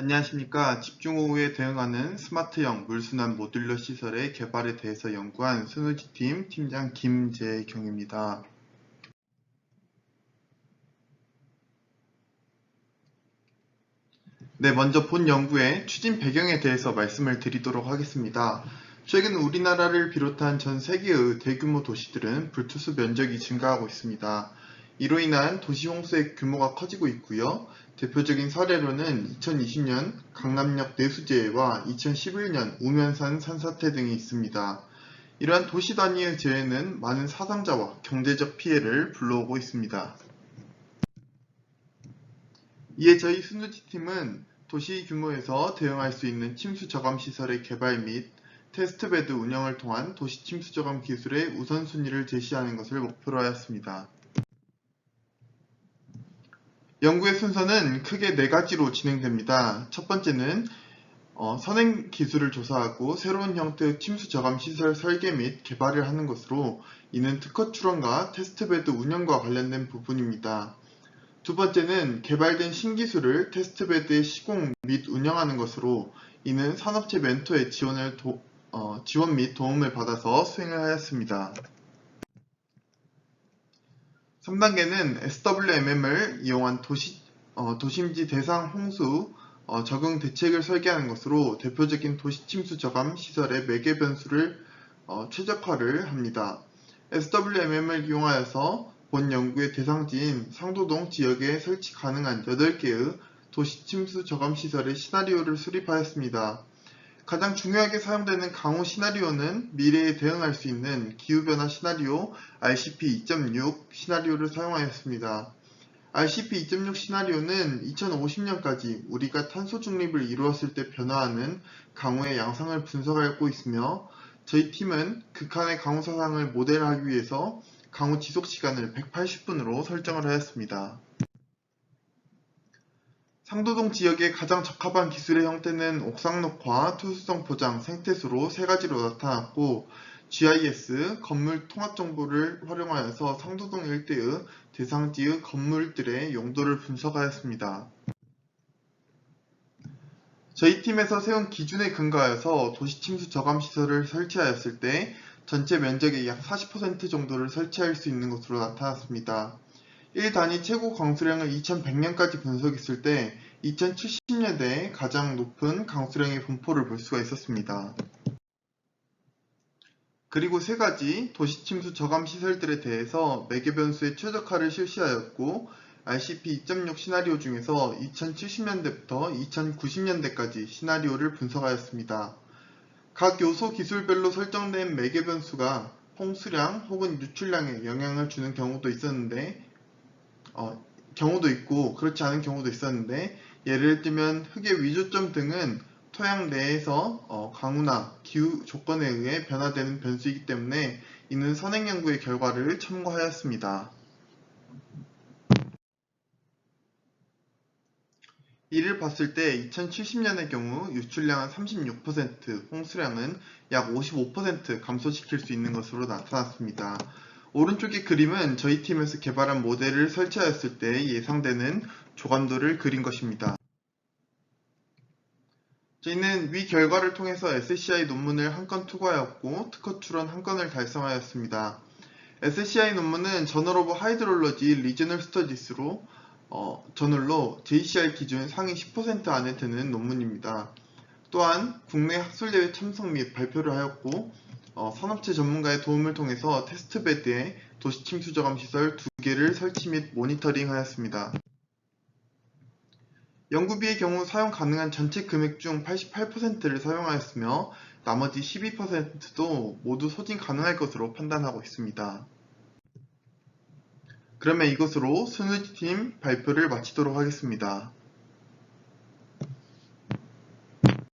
안녕하십니까. 집중호우에 대응하는 스마트형 물순환 모듈러 시설의 개발에 대해서 연구한 스누지팀 팀장 김재경입니다. 네, 먼저 본 연구의 추진 배경에 대해서 말씀을 드리도록 하겠습니다. 최근 우리나라를 비롯한 전 세계의 대규모 도시들은 불투수 면적이 증가하고 있습니다. 이로 인한 도시 홍수의 규모가 커지고 있고요. 대표적인 사례로는 2020년 강남역 내수재해와 2011년 우면산 산사태 등이 있습니다. 이러한 도시 단위의 재해는 많은 사상자와 경제적 피해를 불러오고 있습니다. 이에 저희 스누지팀은 도시 규모에서 대응할 수 있는 침수 저감 시설의 개발 및 테스트베드 운영을 통한 도시 침수 저감 기술의 우선순위를 제시하는 것을 목표로 하였습니다. 연구의 순서는 크게 네 가지로 진행됩니다. 첫 번째는 어, 선행 기술을 조사하고 새로운 형태의 침수 저감 시설 설계 및 개발을 하는 것으로 이는 특허 출원과 테스트베드 운영과 관련된 부분입니다. 두 번째는 개발된 신기술을 테스트베드에 시공 및 운영하는 것으로 이는 산업체 멘토의 지원을 도, 어, 지원 및 도움을 받아서 수행을 하였습니다. 3단계는 SWMM을 이용한 도시, 어, 도심지 대상 홍수 어, 적응 대책을 설계하는 것으로 대표적인 도시 침수 저감 시설의 매개 변수를 어, 최적화를 합니다. SWMM을 이용하여서 본 연구의 대상지인 상도동 지역에 설치 가능한 8개의 도시 침수 저감 시설의 시나리오를 수립하였습니다. 가장 중요하게 사용되는 강우 시나리오는 미래에 대응할 수 있는 기후변화 시나리오 RCP 2.6 시나리오를 사용하였습니다. RCP 2.6 시나리오는 2050년까지 우리가 탄소 중립을 이루었을 때 변화하는 강우의 양상을 분석하고 있으며 저희 팀은 극한의 강우 사상을 모델하기 위해서 강우 지속 시간을 180분으로 설정을 하였습니다. 상도동 지역에 가장 적합한 기술의 형태는 옥상 녹화, 투수성 포장, 생태수로 세 가지로 나타났고 GIS, 건물 통합 정보를 활용하여서 상도동 일대의 대상지의 건물들의 용도를 분석하였습니다. 저희 팀에서 세운 기준에 근거하여서 도시침수 저감 시설을 설치하였을 때 전체 면적의 약 40% 정도를 설치할 수 있는 것으로 나타났습니다. 1단위 최고 강수량을 2100년까지 분석했을 때 2070년대에 가장 높은 강수량의 분포를 볼 수가 있었습니다. 그리고 세 가지 도시 침수 저감 시설들에 대해서 매개 변수의 최적화를 실시하였고 RCP 2.6 시나리오 중에서 2070년대부터 2090년대까지 시나리오를 분석하였습니다. 각 요소 기술별로 설정된 매개 변수가 홍수량 혹은 유출량에 영향을 주는 경우도 있었는데 어, 경우도 있고 그렇지 않은 경우도 있었는데 예를 들면 흙의 위조점 등은 토양 내에서 어, 강우나 기후 조건에 의해 변화되는 변수이기 때문에 이는 선행 연구의 결과를 참고하였습니다. 이를 봤을 때 2070년의 경우 유출량은 36%, 홍수량은 약 55% 감소시킬 수 있는 것으로 나타났습니다. 오른쪽의 그림은 저희 팀에서 개발한 모델을 설치하였을 때 예상되는 조감도를 그린 것입니다. 저희는 위 결과를 통해서 SCI 논문을 한 건 투과하였고 특허 출원 한 건을 달성하였습니다. SCI 논문은 저널 오브 하이드롤러지 리저널 스터디스로 어, 저널로 JCR 기준 상위 10% 안에 드는 논문입니다. 또한 국내 학술대회 참석 및 발표를 하였고 어, 산업체 전문가의 도움을 통해서 테스트베드에 도시침수 저감 시설 2개를 설치 및 모니터링 하였습니다. 연구비의 경우 사용 가능한 전체 금액 중 88%를 사용하였으며 나머지 12%도 모두 소진 가능할 것으로 판단하고 있습니다. 그러면 이것으로 스누지팀 발표를 마치도록 하겠습니다.